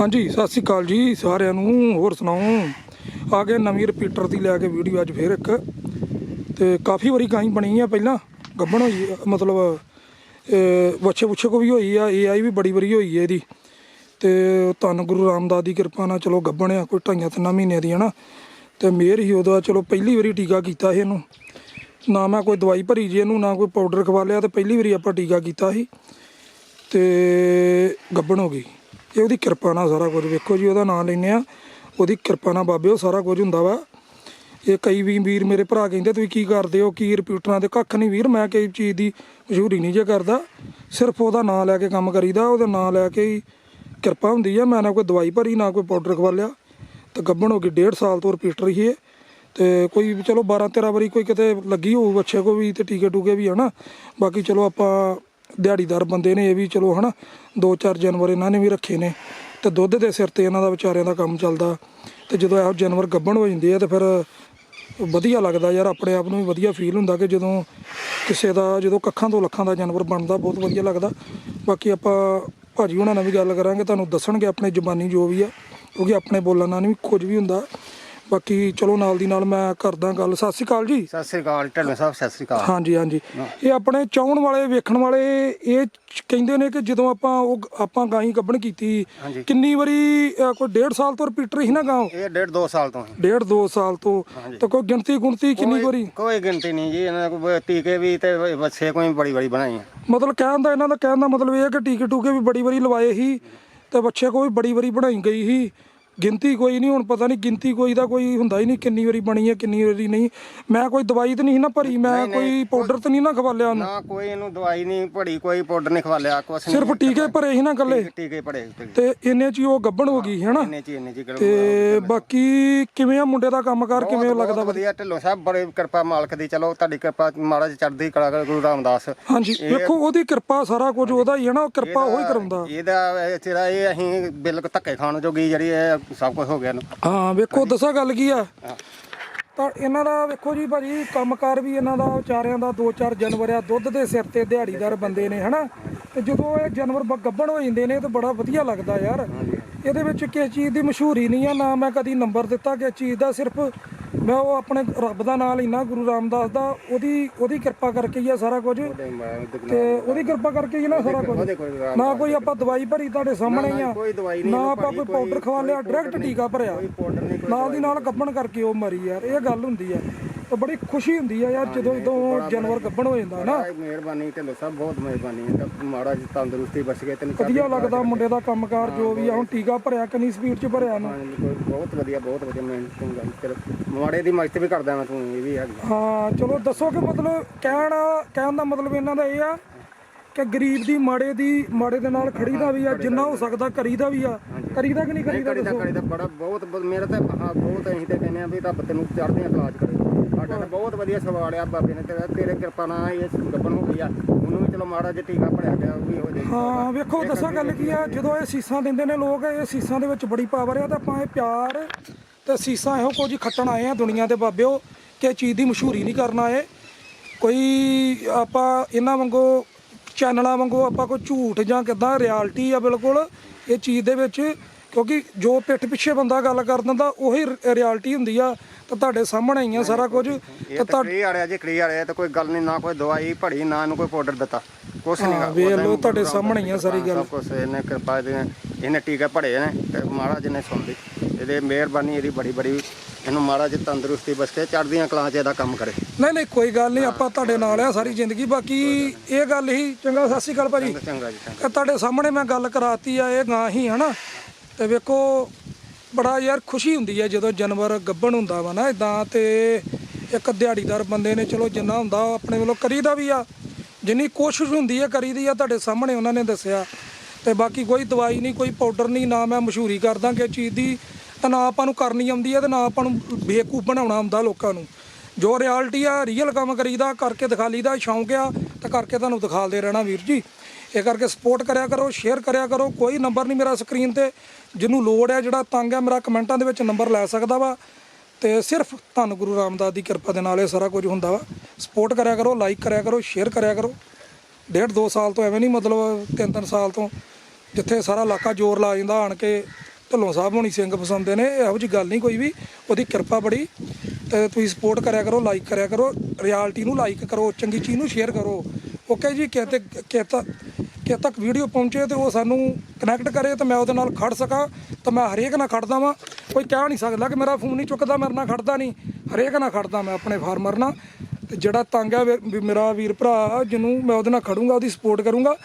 ਹਾਂਜੀ ਸਤਿ ਸ੍ਰੀ ਅਕਾਲ ਜੀ ਸਾਰਿਆਂ ਨੂੰ ਹੋਰ ਸੁਣਾਓ? ਆ ਗਏ ਨਵੀਂ ਰਿਪੀਟਰ ਦੀ ਲੈ ਕੇ ਵੀਡੀਓ ਅੱਜ ਫੇਰ ਇੱਕ। ਤੇ ਕਾਫੀ ਵਾਰੀ ਗਾਈ ਬਣੀ ਆ ਪਹਿਲਾਂ ਗੱਬਣ ਹੋਈ ਆ, ਮਤਲਬ ਅਹ, ਵੱਛੇ ਕੋ ਵੀ ਹੋਈ ਆ ਏਆਈ ਵੀ ਬੜੀ ਵਾਰੀ ਹੋਈ ਹੈ ਇਹਦੀ। ਤੇ ਧੰਨ ਗੁਰੂ ਰਾਮਦਾਸ ਦੀ ਕਿਰਪਾ ਨਾਲ ਚਲੋ ਗੱਬਣ ਆ ਕੋਈ ਢਾਈਆਂ ਤਿੰਨਾਂ ਮਹੀਨਿਆਂ ਦੀ ਹਨਾ? ਤੇ ਮੇਰ ਹੀ ਉਹਦਾ ਚਲੋ ਪਹਿਲੀ ਵਾਰੀ ਟੀਕਾ ਕੀਤਾ ਸੀ ਇਹਨੂੰ। ਨਾ ਮੈਂ ਕੋਈ ਦਵਾਈ ਭਰੀ ਜੀ ਇਹਨੂੰ ਨਾ ਕੋਈ ਪਾਊਡਰ ਖਵਾ ਲਿਆ ਤੇ ਪਹਿਲੀ ਵਾਰੀ ਆਪਾਂ ਟੀਕਾ ਕੀਤਾ ਸੀ। ਤੇ ਗੱਬਣ ਹੋ ਗਈ। ਇਹ ਉਹਦੀ ਕਿਰਪਾ ਨਾਲ ਸਾਰਾ ਕੁਝ। ਵੇਖੋ ਜੀ, ਉਹਦਾ ਨਾਮ ਲੈਨੇ ਆ। ਉਹਦੀ ਕਿਰਪਾ ਨਾਲ ਬਾਬੇ, ਉਹ ਸਾਰਾ ਕੁਝ ਹੁੰਦਾ ਵਾ। ਇਹ ਕਈ ਵੀ ਵੀਰ ਮੇਰੇ ਭਰਾ ਕਹਿੰਦੇ, ਤੁਸੀਂ ਕੀ ਕਰਦੇ ਹੋ? ਕੀ ਰਿਪੀਟਰਾਂ ਦੇ ਕੱਖ ਨਹੀਂ ਵੀਰ, ਮੈਂ ਕਿਸੇ ਚੀਜ਼ ਦੀ ਮਸ਼ਹੂਰੀ ਨਹੀਂ ਜੇ ਕਰਦਾ। ਸਿਰਫ ਉਹਦਾ ਨਾਮ ਲੈ ਕੇ ਕੰਮ ਕਰੀਦਾ, ਉਹਦਾ ਨਾਮ ਲੈ ਕੇ ਹੀ ਕਿਰਪਾ ਹੁੰਦੀ ਆ। ਮੈਂ ਨਾ ਕੋਈ ਦਵਾਈ ਭਰੀ, ਨਾ ਕੋਈ ਪਾਊਡਰ ਖਵਾ ਲਿਆ ਤੇ ਗੱਬਣ ਹੋ ਗਈ, ਡੇਢ ਸਾਲ ਤੋਂ ਰਿਪੀਟਰ ਹੀ ਹੈ ਤੇ ਕੋਈ ਚਲੋ 12 13 ਵਾਰੀ ਕੋਈ ਕਿਤੇ ਲੱਗੀ ਹੋਊ ਬੱਚੇ ਕੋ ਵੀ ਤੇ ਟੀਕੇ ਟੂਕੇ ਵੀ ਹਨਾ ਬਾਕੀ ਚਲੋ ਆਪਾਂ ਦਿਹਾੜੀਦਾਰ ਬੰਦੇ ਨੇ ਇਹ ਵੀ ਚਲੋ ਹਨਾ, ਦੋ ਚਾਰ ਜਾਨਵਰ ਇਹਨਾਂ ਨੇ ਵੀ ਰੱਖੇ ਨੇ, ਤੇ ਦੁੱਧ ਦੇ ਸਿਰ ਤੇ ਇਹਨਾਂ ਦਾ ਵਿਚਾਰਿਆਂ ਦਾ ਕੰਮ ਚੱਲਦਾ, ਤੇ ਜਦੋਂ ਇਹੋ ਜਾਨਵਰ ਗੱਭਣ ਹੋ ਜਾਂਦੇ ਆ ਤੇ ਫਿਰ ਵਧੀਆ ਲੱਗਦਾ ਯਾਰ, ਆਪਣੇ ਆਪ ਨੂੰ ਵੀ ਵਧੀਆ ਫੀਲ ਹੁੰਦਾ ਕਿ ਜਦੋਂ ਕਿਸੇ ਦਾ, ਜਦੋਂ ਕੱਖਾਂ ਤੋਂ ਲੱਖਾਂ ਦਾ ਜਾਨਵਰ ਬਣਦਾ, ਬਹੁਤ ਵਧੀਆ ਲੱਗਦਾ। ਬਾਕੀ ਆਪਾਂ ਭਾਜੀ ਉਹਨਾਂ ਨਾਲ ਵੀ ਗੱਲ ਕਰਾਂਗੇ, ਤੁਹਾਨੂੰ ਦੱਸਣਗੇ ਆਪਣੇ ਜ਼ੁਬਾਨੀ ਜੋ ਵੀ ਆ, ਕਿਉਂਕਿ ਆਪਣੇ ਬੋਲਣ ਨਾਲ ਨਹੀਂ ਕੁਝ ਵੀ ਹੁੰਦਾ। ਬਾਕੀ ਚਲੋ ਨਾਲ ਦੀ ਨਾਲ ਮੈਂ ਕਰਦਾ ਗੱਲ। ਸਤਿ ਸ਼੍ਰੀ ਅਕਾਲ ਜੀ। ਸਤਿ ਸ੍ਰੀ ਅਕਾਲ ਢੱਲਵੇਂ ਸਾਹਿਬ ਸਤਿ ਸ੍ਰੀ ਅਕਾਲ। ਹਾਂਜੀ ਹਾਂਜੀ। ਇਹ ਆਪਣੇ ਚਾਹਣ ਵਾਲੇ ਵੇਖਣ ਵਾਲੇ ਇਹ ਕਹਿੰਦੇ ਨੇ ਕਿ ਜਦੋਂ ਆਪਾਂ ਉਹ ਆਪਾਂ ਗਾਈ ਕੱਢਣ ਕੀਤੀ ਹਾਂਜੀ। ਕਿੰਨੀ ਵਾਰੀ ਅ, ਕੋਈ ਡੇਢ ਸਾਲ ਤੋਂ ਰਿਪੀਟਰ ਸੀ ਨਾ ਗਾਂ ਇਹ ਡੇਢ ਦੋ ਸਾਲ ਤੋਂ ਹੈ। ਡੇਢ ਦੋ ਸਾਲ ਤੋਂ। ਤਾਂ ਕੋਈ ਗਿਣਤੀ ਗੁਣਤੀ ਕਿੰਨੀ ਵਾਰੀ? ਕੋਈ ਗਿਣਤੀ ਨਹੀਂ ਜੀ ਇਹਨਾਂ ਕੋਲ ਟੀਕੇ ਵੀ ਤੇ ਬੱਸੇ ਕੋਈ ਬੜੀ ਬੜੀ ਬਣਾਈ ਹੈ ਮਤਲਬ ਕਹਿਣ ਦਾ ਇਹਨਾਂ ਦਾ ਕਹਿਣ ਦਾ ਮਤਲਬ ਇਹ ਹੈ ਕਿ ਟੀਕੇ ਟੂਕੇ ਵੀ ਬੜੀ ਵਾਰੀ ਲਵਾਏ ਸੀ ਤੇ ਬੱਚੇ ਕੋਈ ਬੜੀ ਵਾਰੀ ਬਣਾਈ ਗਈ ਸੀ। ਗਿਣਤੀ ਕੋਈ ਨਹੀਂ ਹੁਣ ਪਤਾ ਨਹੀਂ ਗਿਣਤੀ ਕੋਈ ਦਾ ਕੋਈ ਹੁੰਦਾ ਹੀ ਨਹੀਂ ਕਿੰਨੀ ਵਾਰੀ ਬਣੀ ਹੈ ਕਿੰਨੀ ਵਾਰੀ ਨਹੀਂ। ਮੈਂ ਕੋਈ ਦਵਾਈ ਤਾਂ ਨਹੀਂ ਨਾ ਭਰੀ ਮੈਂ ਕੋਈ ਪਾਊਡਰ ਤਾਂ ਨਹੀਂ ਨਾ ਖਵਾਲਿਆ ਉਹਨੂੰ। ਨਾ ਕੋਈ ਇਹਨੂੰ ਦਵਾਈ ਨਹੀਂ ਪੜੀ ਕੋਈ ਪਾਊਡਰ ਨਹੀਂ ਖਵਾਲਿਆ ਕੁਛ ਨਹੀਂ ਸਿਰਫ ਟੀਕੇ ਭਰੇ ਸੀ ਨਾ ਇਕੱਲੇ? ਟੀਕੇ ਪੜੇ ਤੇ ਇੰਨੇ ਚ ਹੀ ਉਹ ਗੱਭਣ ਹੋ ਗਈ ਹੈਨਾ? ਇੰਨੇ ਚ ਹੀ- ਇੰਨੇ ਚ ਤੇ ਬਾਕੀ ਕਿਵੇਂ ਆ ਮੁੰਡੇ ਦਾ ਕੰਮਕਾਰ ਕਿਵੇਂ ਲੱਗਦਾ ਵਧੀਆ ਢਿੱਲੋਂ ਸਾਹਿਬ ਬੜੇ ਕਿਰਪਾ ਮਾਲਕ ਦੀ ਚਲੋ ਤੁਹਾਡੀ ਕਿਰਪਾ ਮਾੜਾ ਜਿਹਾ ਚੜ੍ਹਦੀ ਕਲਾ ਗੁਰੂ ਰਾਮਦਾਸ। ਹਾਂਜੀ ਵੇਖੋ ਉਹਦੀ ਕਿਰਪਾ ਸਾਰਾ ਕੁਝ ਉਹਦਾ ਹੀ ਹੈ ਨਾ ਕਿਰਪਾ ਉਹ ਹੀ ਕਰਾਉਂਦਾ। ਇਹਦਾ ਇਹ ਤੇਰਾ ਇਹ ਅਸੀਂ ਬਿੱਲ ਧੱਕੇ ਖਾਣ ਜੋਗੀ ਜਿਹੜੀ ਸਭ ਕੁਝ ਹੋ ਗਿਆ ਨੂੰ। ਹਾਂ ਵੇਖੋ ਦੱਸਾਂ ਗੱਲ ਕੀ ਆ। ਤਾਂ ਇਹਨਾਂ ਦਾ ਵੇਖੋ ਜੀ ਭਾਜੀ ਕੰਮਕਾਰ ਵੀ ਇਹਨਾਂ ਦਾ ਵਿਚਾਰਿਆਂ ਦਾ ਦੋ ਚਾਰ ਜਾਨਵਰ ਆ ਦੁੱਧ ਦੇ ਸਿਰ ਤੇ ਦਿਹਾੜੀਦਾਰ ਬੰਦੇ ਨੇ ਹਨਾ? ਤੇ ਜਦੋਂ ਇਹ ਜਾਨਵਰ ਗੱਭਣ ਹੋ ਜਾਂਦੇ ਨੇ ਤੇ ਬੜਾ ਵਧੀਆ ਲੱਗਦਾ ਯਾਰ। ਇਹਦੇ ਵਿੱਚ ਕਿਸੇ ਚੀਜ਼ ਦੀ ਮਸ਼ਹੂਰੀ ਨਹੀਂ ਆ ਨਾ ਮੈਂ ਕਦੀ ਨੰਬਰ ਦਿੱਤਾ ਕਿਸੇ ਚੀਜ਼ ਦਾ ਸਿਰਫ ਮੈਂ ਉਹ ਆਪਣੇ ਰੱਬ ਦਾ ਨਾਮ ਲੈਣਾ ਗੁਰੂ ਰਾਮਦਾਸ ਦਾ ਉਹਦੀ ਉਹਦੀ ਕਿਰਪਾ ਕਰਕੇ ਹੀ ਆ ਸਾਰਾ ਕੁਝ। ਤੇ ਉਹਦੀ ਕਿਰਪਾ ਕਰਕੇ ਹੀ ਨਾ ਸਾਰਾ ਕੁਝ। ਨਾ ਕੋਈ ਆਪਾਂ ਦਵਾਈ ਭਰੀ ਤੁਹਾਡੇ ਸਾਹਮਣੇ ਹੀ ਆ। ਨਾ ਆਪਾਂ ਕੋਈ ਪਾਊਡਰ ਖਵਾ ਲਿਆ ਡਾਇਰੈਕਟ ਟੀਕਾ ਭਰਿਆ। ਨਾਲ ਦੀ ਨਾਲ ਗੱਭਣ ਕਰਕੇ ਉਹ ਮਰੀ ਯਾਰ ਇਹ ਗੱਲ ਹੁੰਦੀ ਆ। ਤੇ ਬੜੀ ਖੁਸ਼ੀ ਹੁੰਦੀ ਆ ਯਾਰ ਜਦੋਂ ਇਦੋਂ ਜਾਨਵਰ ਗੱਭਣ ਹੋ ਜਾਂਦਾ ਨਾ। ਮਿਹਰਬਾਨੀ ਢਿੱਲੋਂ ਸਾਹਿਬ ਬਹੁਤ ਮਿਹਰਬਾਨੀ। ਹੈ ਮਾੜਾ ਜੀ ਤੰਦਰੁਸਤੀ ਬਚ ਗਏ ਤੈਨੂੰ ਵਧੀਆ ਲੱਗਦਾ ਮੁੰਡੇ ਦਾ ਕੰਮਕਾਰ ਜੋ ਵੀ ਆ ਹੁਣ ਟੀਕਾ ਭਰਿਆ ਕਿੰਨੀ ਸਪੀਡ 'ਚ ਭਰਿਆ ਨੂੰ ਬਹੁਤ ਵਧੀਆ ਬਹੁਤ ਵਧੀਆ ਮੈਂ ਤੂੰ ਗੱਲ ਕਰ ਮਾੜੇ ਦੀ ਮਦਦ ਵੀ ਕਰਦਾ ਮੈਂ ਤੂੰ ਇਹ ਵੀ ਹੈਗੀ ਹਾਂ ਚਲੋ ਦੱਸੋ ਕਿ ਮਤਲਬ ਕਹਿਣ ਕਹਿਣ ਦਾ ਮਤਲਬ ਇਹਨਾਂ ਦਾ ਇਹ ਆ ਕਿ ਗਰੀਬ ਦੀ ਮਾੜੇ ਦੀ ਮਾੜੇ ਦੇ ਨਾਲ ਖੜੀਦਾ ਵੀ ਆ ਜਿੰਨਾ ਹੋ ਸਕਦਾ ਕਰੀਦਾ ਵੀ ਆ। ਕਰੀਦਾ ਕਿ ਨਹੀਂ ਕਰੀਦਾ ਕਰੀ ਦਾ ਕਰੀ ਦਾ ਬੜਾ ਬਹੁਤ ਬ- ਮੇਰਾ ਤਾਂ ਬਹੁਤ ਅਸੀਂ ਤੇ ਕਹਿੰਦੇ ਆ ਵੀ ਰੱਬ ਤੈਨੂੰ ਚੜ੍ਹਦੀਆਂ ਕਲਾਜ ਕਰੇ। ਸਾਡਾ ਤਾਂ ਬਹੁਤ ਵਧੀਆ ਸਵਾਲ ਆ ਬਾਬੇ ਨੇ ਤੇਰਾ ਤੇਰੇ ਕਿਰਪਾ ਨਾਲ ਇਹ ਗੱਬਨ ਹੋ ਗਈ ਆ। ਉਹਨੂੰ ਵੀ ਚਲੋ ਮਾੜਾ ਜਿਹਾ ਟੀਕਾ ਭਰਿਆ ਗਿਆ ਉਹ ਵੀ ਹੋ ਜਾਏ ਹਾਂ ਵੇਖੋ ਦੱਸਾਂ ਗੱਲ ਕੀ ਆ ਜਦੋਂ ਇਹ ਸੀਸਾਂ ਦਿੰਦੇ ਨੇ ਲੋਕ ਇਹ ਸੀਸਾਂ ਦੇ ਵਿੱਚ ਬੜੀ ਪਾਵਰ ਆ ਤਾਂ ਆਪਾਂ ਇਹ ਪਿਆਰ ਤੇ ਸੀਸਾਂ ਇਹੋ ਕੁਝ ਖੱਟਣ ਆਏ ਆ ਦੁਨੀਆ ਦੇ ਬਾਬਿਓ ਕਿ ਚੀਜ਼ ਦੀ ਮਸ਼ਹੂਰੀ ਨਹੀਂ ਕਰਨ ਆਏ। ਕੋਈ ਆਪਾਂ ਇਹਨਾਂ ਵਾਂਗੂ ਚੈਨਲਾਂ ਵਾਂਗੂ ਆਪਾਂ ਕੋਈ ਝੂਠ ਜਾਂ ਕਿਦਾਂ ਰਿਐਲਿਟੀ ਆ ਬਿਲਕੁਲ ਇਹ ਚੀਜ਼ ਦੇ ਵਿੱਚ ਕਿਉਂਕਿ ਜੋ ਪਿੱਠ ਪਿੱਛੇ ਬੰਦਾ ਗੱਲ ਕਰ ਦਿੰਦਾ ਉਹੀ ਰਿਐਲਿਟੀ ਹੁੰਦੀ ਆ ਤਾਂ ਤੁਹਾਡੇ ਸਾਹਮਣੇ ਹੀ ਆ ਸਾਰਾ ਕੁਝ। ਤੇ ਤਾਂ ਕਲੀ ਆ ਰਿਹਾ ਜੀ ਕਲੀ ਆ ਰਿਹਾ ਤੇ ਕੋਈ ਗੱਲ ਨਹੀਂ ਨਾ ਕੋਈ ਦਵਾਈ ਭੜੀ ਨਾ ਇਹਨੂੰ ਕੋਈ ਪਾਊਡਰ ਦਿੱਤਾ। ਕੁਛ ਨਹੀਂ ਹਾਂ, ਵੇਖ ਲਓ ਤੁਹਾਡੇ ਸਾਹਮਣੇ ਹੀ ਆ ਸਾਰੀ ਗੱਲ ਸਭ ਕੁਛ ਇਹਨੇ ਕਿਰਪਾ ਦੇ ਇਹਨੇ ਟੀਕੇ ਭੜੇ ਨੇ ਤੇ ਮਾੜਾ ਜਿਹਨੇ ਸੁਣਦੀ ਇਹਦੇ ਮਿਹਰਬਾਨੀ ਇਹਦੀ ਬੜੀ ਬੜੀ ਇਹਨੂੰ ਜਿਹਾ ਤੰਦਰੁਸਤੀ ਕੇ ਚੜ੍ਹਦੀਆਂ ਕਲਾਂ 'ਚ ਇਹਦਾ ਕੰਮ ਕਰੇ। ਨਹੀਂ ਨਹੀਂ ਕੋਈ ਗੱਲ ਨਹੀਂ ਆਪਾਂ ਤੁਹਾਡੇ ਨਾਲ ਆ ਸਾਰੀ ਜ਼ਿੰਦਗੀ ਬਾਕੀ ਇਹ ਗੱਲ ਹੀ ਚੰਗਾ ਸਤਿ ਸ਼੍ਰੀ ਅਕਾਲ ਭਾਜੀ। ਚੰਗਾ ਜੀ ਚੰਗਾ। ਇਹ ਤੁਹਾਡੇ ਸਾਹਮਣੇ ਮੈਂ ਗੱਲ ਕਰਾਤੀ ਆ ਇਹ ਗਾਂ ਹੀ ਹਨਾ? ਤੇ ਵੇਖੋ ਬੜਾ ਯਾਰ ਖੁਸ਼ੀ ਹੁੰਦੀ ਹੈ ਜਦੋਂ ਜਾਨਵਰ ਗੱਭਣ ਹੁੰਦਾ ਵਾ ਨਾ ਇਦਾਂ ਤੇ ਇੱਕ ਦਿਹਾੜੀਦਾਰ ਬੰਦੇ ਨੇ ਚਲੋ ਜਿੰਨਾ ਹੁੰਦਾ ਉਹ ਆਪਣੇ ਵੱਲੋਂ ਕਰੀਦਾ ਵੀ ਆ। ਜਿੰਨੀ ਕੋਸ਼ਿਸ਼ ਹੁੰਦੀ ਹੈ ਕਰੀਦੀ ਆ ਤੁਹਾਡੇ ਸਾਹਮਣੇ ਉਹਨਾਂ ਨੇ ਦੱਸਿਆ। ਤੇ ਬਾਕੀ ਕੋਈ ਦਵਾਈ ਨਹੀਂ ਕੋਈ ਪਾਊਡਰ ਨਹੀਂ ਨਾ ਮੈਂ ਮਸ਼ਹੂਰੀ ਕਰਦਾ ਕਿ ਚੀਜ਼ ਦੀ ਤਾਂ ਨਾ ਆਪਾਂ ਨੂੰ ਕਰਨੀ ਆਉਂਦੀ ਹੈ ਤੇ ਨਾ ਆਪਾਂ ਨੂੰ ਬੇਵਕੂਫ ਬਣਾਉਣਾ ਆਉਂਦਾ ਲੋਕਾਂ ਨੂੰ। ਜੋ ਰਿਐਲਿਟੀ ਆ ਰੀਅਲ ਕੰਮ ਕਰੀਦਾ, ਕਰਕੇ ਦਿਖਾ ਲਈਦਾ, ਸ਼ੌਂਕ ਆ, ਤਾਂ ਕਰਕੇ ਤੁਹਾਨੂੰ ਦਿਖਾਲਦੇ ਰਹਿਣਾ ਵੀਰ ਜੀ। ਇਹ ਕਰਕੇ ਸਪੋਰਟ ਕਰਿਆ ਕਰੋ ਸ਼ੇਅਰ ਕਰਿਆ ਕਰੋ, ਕੋਈ ਨੰਬਰ ਨਹੀਂ ਮੇਰਾ ਸਕਰੀਨ ਤੇ। ਜਿਹਨੂੰ ਲੋੜ ਹੈ ਜਿਹੜਾ ਤੰਗ ਹੈ ਮੇਰਾ ਕਮੈਂਟਾਂ ਦੇ ਵਿੱਚ ਨੰਬਰ ਲੈ ਸਕਦਾ ਵਾ। ਤੇ ਸਿਰਫ ਧੰਨ ਗੁਰੂ ਰਾਮਦਾਸ ਦੀ ਕਿਰਪਾ ਦੇ ਨਾਲ ਇਹ ਸਾਰਾ ਕੁਝ ਹੁੰਦਾ ਵਾ। ਸਪੋਰਟ ਕਰਿਆ ਕਰੋ ਲਾਈਕ ਕਰਿਆ ਕਰੋ ਸ਼ੇਅਰ ਕਰਿਆ ਕਰੋ। ਡੇਢ ਦੋ ਸਾਲ ਤੋਂ ਐਵੇਂ ਨਹੀਂ ਮਤਲਬ ਤਿੰਨ ਤਿੰਨ ਸਾਲ ਤੋਂ, ਜਿੱਥੇ ਸਾਰਾ ਇਲਾਕਾ ਜ਼ੋਰ ਲਾ ਜਾਂਦਾ ਆਣ ਕੇ ਢੱਲੋਂ ਸਾਹਿਬ ਹੋਣੀ ਸਿੰਘ ਪਸੰਦ ਨੇ, ਇਹੋ ਜੀ ਗੱਲ ਨਹੀਂ ਕੋਈ ਵੀ, ਉਹਦੀ ਕਿਰਪਾ ਬੜੀ। ਤੇ ਤੁਸੀਂ ਸਪੋਰਟ ਕਰਿਆ ਕਰੋ ਲਾਈਕ ਕਰਿਆ ਕਰੋ ਰਿਐਲਿਟੀ ਨੂੰ ਲਾਈਕ ਕਰੋ, ਚੰਗੀ ਚੀਜ਼ ਨੂੰ ਸ਼ੇਅਰ ਕਰੋ। ਓਕੇ ਜੀ ਕਿਤੇ ਕਿਤੇ ਕਿ ਤੱਕ ਵੀਡੀਓ ਪਹੁੰਚੇ ਤੇ ਉਹ ਸਾਨੂੰ ਕਨੈਕਟ ਕਰੇ ਤੇ ਮੈਂ ਉਹਦੇ ਨਾਲ ਖੜ ਸਕਾਂ, ਤਾਂ ਮੈਂ ਹਰੇਕ ਨਾਲ ਖੜਦਾ ਵਾਂ। ਕੋਈ ਕਹਿ ਨਹੀਂ ਸਕਦਾ ਕਿ ਮੇਰਾ ਫੋਨ ਨਹੀਂ ਚੁੱਕਦਾ, ਮੇਰੇ ਨਾਲ ਖੜਦਾ ਨਹੀਂ। ਹਰੇਕ ਨਾਲ ਖੜਦਾ ਮੈਂ ਆਪਣੇ ਫਾਰਮਰ ਨਾਲ। ਤੇ ਜਿਹੜਾ ਤੰਗ ਹੈ ਮੇਰਾ ਵੀਰ ਭਰਾ ਜਿਹਨੂੰ ਮੈਂ ਉਹਦੇ ਨਾਲ ਖੜੂੰਗਾ, ਉਹਦੀ ਸਪੋਰਟ ਕਰੂੰਗਾ।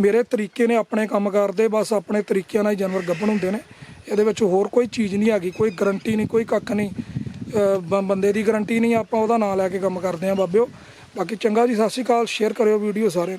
ਮੇਰੇ ਤਰੀਕੇ ਨੇ ਆਪਣੇ ਕੰਮ ਕਰਦੇ ਬਸ ਆਪਣੇ ਤਰੀਕਿਆਂ ਨਾਲ ਹੀ ਜਾਨਵਰ ਗੱਭਣ ਹੁੰਦੇ ਨੇ। ਇਹਦੇ ਵਿੱਚ ਹੋਰ ਕੋਈ ਚੀਜ਼ ਨਹੀਂ ਹੈਗੀ, ਕੋਈ ਗਰੰਟੀ ਨਹੀਂ, ਕੋਈ ਕੱਖ ਨਹੀਂ। ਬ- ਬੰਦੇ ਦੀ ਗਰੰਟੀ ਨਹੀਂ, ਆਪਾਂ ਉਹਦਾ ਨਾਂ ਲੈ ਕੇ ਕੰਮ ਕਰਦੇ ਹਾਂ ਬਾਬਿਓ। ਬਾਕੀ ਚੰਗਾ ਜੀ, ਸਤਿ ਸ਼੍ਰੀ ਅਕਾਲ ਸ਼ੇਅਰ ਕਰਿਓ ਵੀਡੀਓ ਸਾਰੇ।